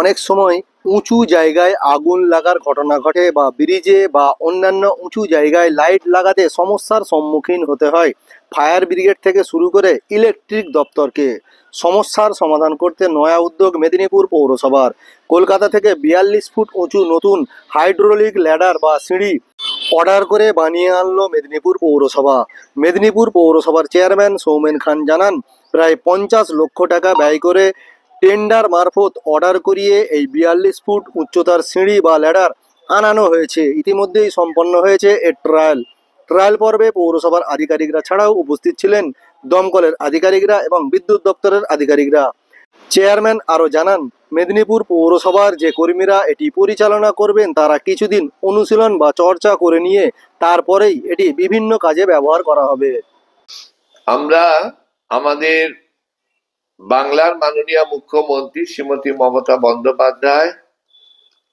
অনেক সময় উঁচু জায়গায় আগুন লাগার ঘটনা ঘটে বা ব্রিজে বা অন্যান্য উঁচু জায়গায় লাইট লাগাতে সমস্যার সম্মুখীন হতে হয়। ফায়ার ব্রিগেড থেকে শুরু করে ইলেকট্রিক দপ্তরকে সমস্যার সমাধান করতে নয়া উদ্যোগ মেদিনীপুর পৌরসভার। কলকাতা থেকে বিয়াল্লিশ ফুট উঁচু নতুন হাইড্রোলিক ল্যাডার বা সিঁড়ি অর্ডার করে বানিয়ে আনলো মেদিনীপুর পৌরসভা। মেদিনীপুর পৌরসভার চেয়ারম্যান সৌমেন খান জানান, প্রায় পঞ্চাশ লক্ষ টাকা ব্যয় করে টেন্ডার মারফত অর্ডার করিয়ে এই বিয়াল্লিশ ফুট উচ্চতার সিঁড়ি বা ল্যাডার আনানো হয়েছে। ইতিমধ্যেই সম্পন্ন হয়েছে এর ট্রায়াল। ট্রায়াল পর্বে পৌরসভার আধিকারিকরা ছাড়াও উপস্থিত ছিলেন দমকলের আধিকারিকরা এবং বিদ্যুৎ দপ্তরের আধিকারিকরা। চেয়ারম্যান আরও জানান, মেদিনীপুর পৌরসভার যে কর্মীরা এটি পরিচালনা করবেন তারা কিছুদিন অনুশীলন বা চর্চা করে নিয়ে তারপরেই এটি বিভিন্ন কাজে ব্যবহার করা হবে। আমরা আমাদের বাংলার মাননীয় মুখ্যমন্ত্রী শ্রীমতী মমতা বন্দ্যোপাধ্যায়,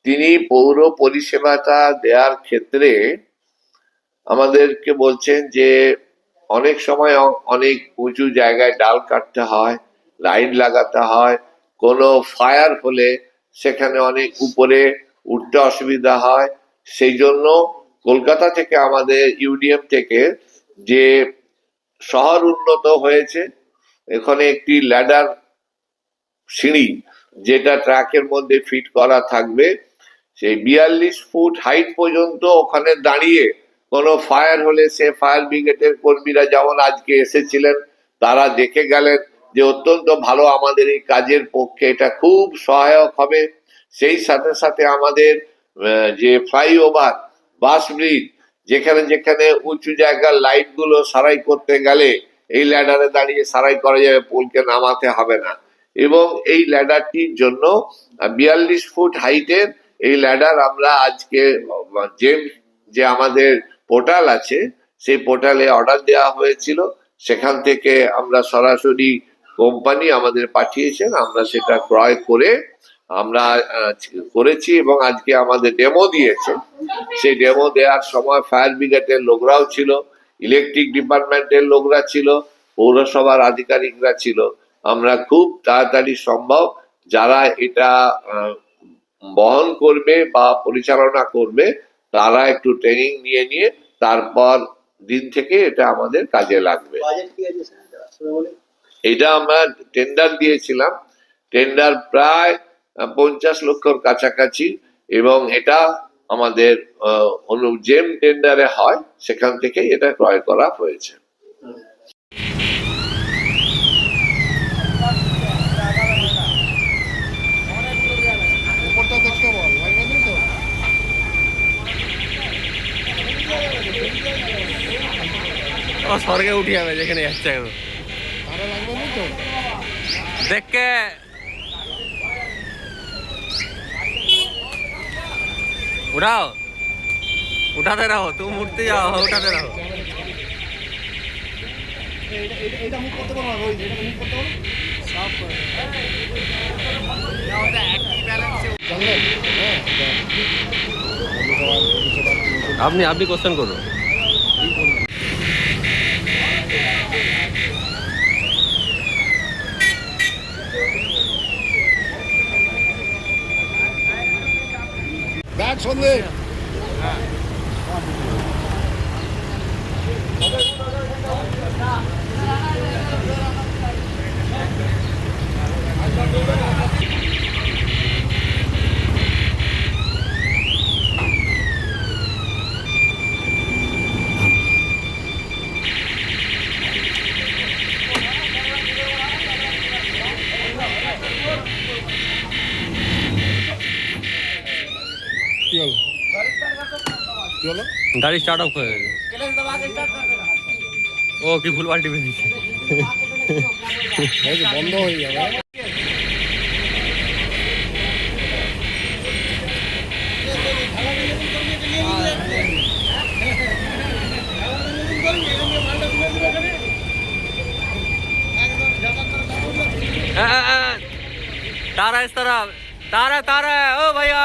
তিনি পৌর পরিষেবাটা দেওয়ার ক্ষেত্রে আমাদেরকে বলছেন যে অনেক সময় অনেক উঁচু জায়গায় ডাল কাটতে হয়, লাইন লাগাতে হয়, কোনো ফায়ার হলে সেখানে অনেক উপরে উঠতে অসুবিধা হয়। সেই জন্য কলকাতা থেকে আমাদের ইউডিএম থেকে যে শহর উন্নত হয়েছে এখানে একটি ল্যাডার সিঁড়ি, যেটা ট্রাকের মধ্যে ফিট করা থাকবে। সেই বিয়াল্লিশ ফুট হাইট পর্যন্ত ওখানে দাঁড়িয়ে কোনো ফায়ার হলে সে ফায়ার ব্রিগেডের কর্মীরা যেমন আজকে এসেছিলেন, তারা দেখে গেলেন যে অত্যন্ত ভালো আমাদের এই কাজের পক্ষে এটা খুব সহায়ক হবে। সেই সাথে সাথে আমাদের যে ফ্লাইওভার বাস ব্রিজ যেখানে যেখানে উঁচু জায়গার লাইটগুলো সারাই করতে গেলে এই ল্যাডারে দাঁড়িয়ে সারাই করা যাবে, পোলকে নামাতে হবে না। এবং এই ল্যাডারটির জন্য বিয়াল্লিশ ফুট হাইটের এই ল্যাডার আমরা আজকে যে যে আমাদের পোর্টাল আছে, সেই পোর্টালে অর্ডার দেওয়া হয়েছিল। সেখান থেকে আমরা সরাসরি কোম্পানি আমাদের পাঠিয়েছেন, আমরা সেটা ক্রয় করে আমরা করেছি এবং আজকে আমাদের ডেমো দিয়েছে। সেই ডেমো দেওয়ার সময় ফায়ার ব্রিগেডের লোকরাও ছিল ইলেকট্রিক ডিপার্টমেন্টের লোকরা ছিল পৌরসভার আধিকারিকরা ছিল। আমরা খুব তাড়াতাড়ি সম্ভব যারা এটা বহন করবে বা পরিচালনা করবে তারা একটু ট্রেনিং নিয়ে নিয়ে তারপর দিন থেকে এটা আমাদের কাজে লাগবে। এটা আমরা টেন্ডার দিয়েছিলাম। টেন্ডার প্রায় পঞ্চাশ লক্ষর কাছাকাছি এবং এটা আমাদের অনু জেম টেন্ডারে হয় সেখান থেকে এটা ক্রয় করা হয়েছে। স্বর্গে উঠি যাবে যেখানে যাচ্ছে দেখকে উঠাও। উঠাতে রাখো, তুমি উঠতে যাও, উঠাতে রাখো। আপনি আপনি কোশ্চেন করুন। That's on the. Yeah. কি হলো কি হলো গাড়ি স্টার্ট অফ হয়ে গেছে ও কি ভুল পাল্টি বেরিয়েছে এই যে বন্ধ হয়ে যাবে तारा इस तरह तारा तारा ओ भैया